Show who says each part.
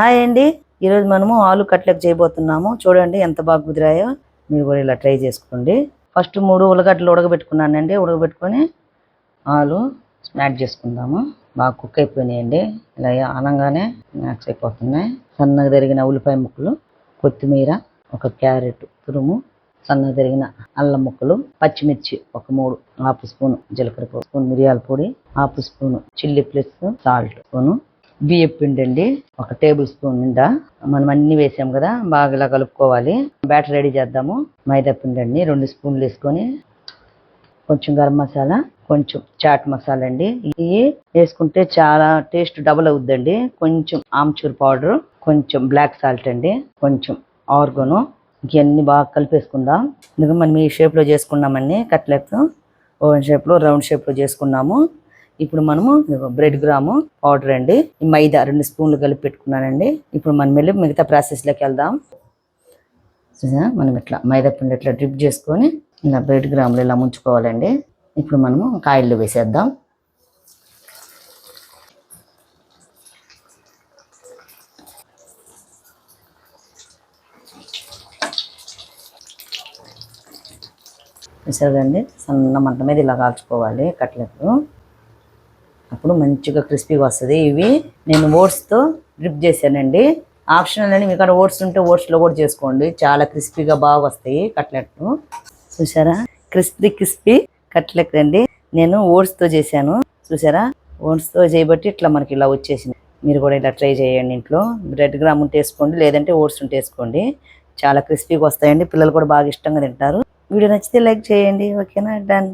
Speaker 1: Hi అండి. ఈరోజు మనము ఆలు కట్లెట్ చేయబోతున్నాము. చూడండి ఎంత బాగా కుదిరాయో. మీరు కూడా ఇలా ట్రై చేసుకోండి. ఫస్ట్ మూడు ఉల్లగడ్డలు ఉడకబెట్టుకున్నానండి. ఉడకబెట్టుకొని ఆలు స్మాష్ చేసుకుందాము. బాగా కుక్ అయిపోయినాయండి. ఇలా అనంగానే స్నాక్స్ అయిపోతున్నాయి. సన్నగా తరిగిన ఉల్లిపాయ ముక్కలు కొత్తిమీర ఒక క్యారెట్ తురుము సన్నగా తరిగిన అల్లం ముక్కలు పచ్చిమిర్చి ఒక మూడు హాఫ్ స్పూన్ జీలకర్ర స్పూన్ మిరియాల పొడి half spoon chilli plus salt spoon బియ్యం పిండి అండి. ఒక టేబుల్ స్పూన్ నిండా మనం అన్ని వేసాం కదా బాగా ఇలా కలుపుకోవాలి. బ్యాటర్ రెడీ చేద్దాము. మైదా పిండి అండి రెండు స్పూన్లు వేసుకొని కొంచెం గరం మసాలా కొంచెం చాట్ మసాలా అండి. ఇవి వేసుకుంటే చాలా టేస్ట్ డబుల్ అవుద్దండి. కొంచెం ఆమ్చూర్ పౌడర్ కొంచెం బ్లాక్ సాల్ట్ అండి కొంచెం ఆర్గను. ఇవన్నీ బాగా కలిపేసుకుందాం. ఎందుకంటే మనం ఈ షేప్లో చేసుకున్నామండి కట్లెట్ ఓవెన్ షేప్లో రౌండ్ షేప్లో చేసుకున్నాము. ఇప్పుడు మనము బ్రెడ్ గ్రాము పౌడర్ అండి. మైదా రెండు స్పూన్లు కలిపి పెట్టుకున్నానండి. ఇప్పుడు మనం వెళ్ళి మిగతా ప్రాసెస్లోకి వెళ్దాం. మనం ఇట్లా మైదా పిండి ఇట్లా డ్రిప్ చేసుకొని ఇలా బ్రెడ్ గ్రాములు ఇలా ముంచుకోవాలండి. ఇప్పుడు మనము కాయలు వేసేద్దాం. చూసారు కదండి సన్న మంట మీద ఇలా కాల్చుకోవాలి కట్లెట్లు. అప్పుడు మంచిగా క్రిస్పీగా వస్తుంది. ఇవి నేను ఓట్స్తో డ్రిప్ చేశానండి. ఆప్షనల్ అని మీకు ఓట్స్ ఉంటే ఓట్స్లో కూడా చేసుకోండి. చాలా క్రిస్పీగా బాగా వస్తాయి కట్లెట్లు చూసారా క్రిస్పీ క్రిస్పీ కట్లెట్ అండి. నేను ఓట్స్తో చేశాను. చూసారా ఓట్స్తో చేయబట్టి ఇట్లా మనకి ఇలా వచ్చేసింది. మీరు కూడా ఇలా ట్రై చేయండి ఇంట్లో. బ్రెడ్ గ్రామ్ ఉంటే వేసుకోండి లేదంటే ఓట్స్ ఉంటే వేసుకోండి. చాలా క్రిస్పీగా వస్తాయండి. పిల్లలు కూడా బాగా ఇష్టంగా తింటారు. వీడియో నచ్చితే లైక్ చేయండి. ఓకేనా? డన్.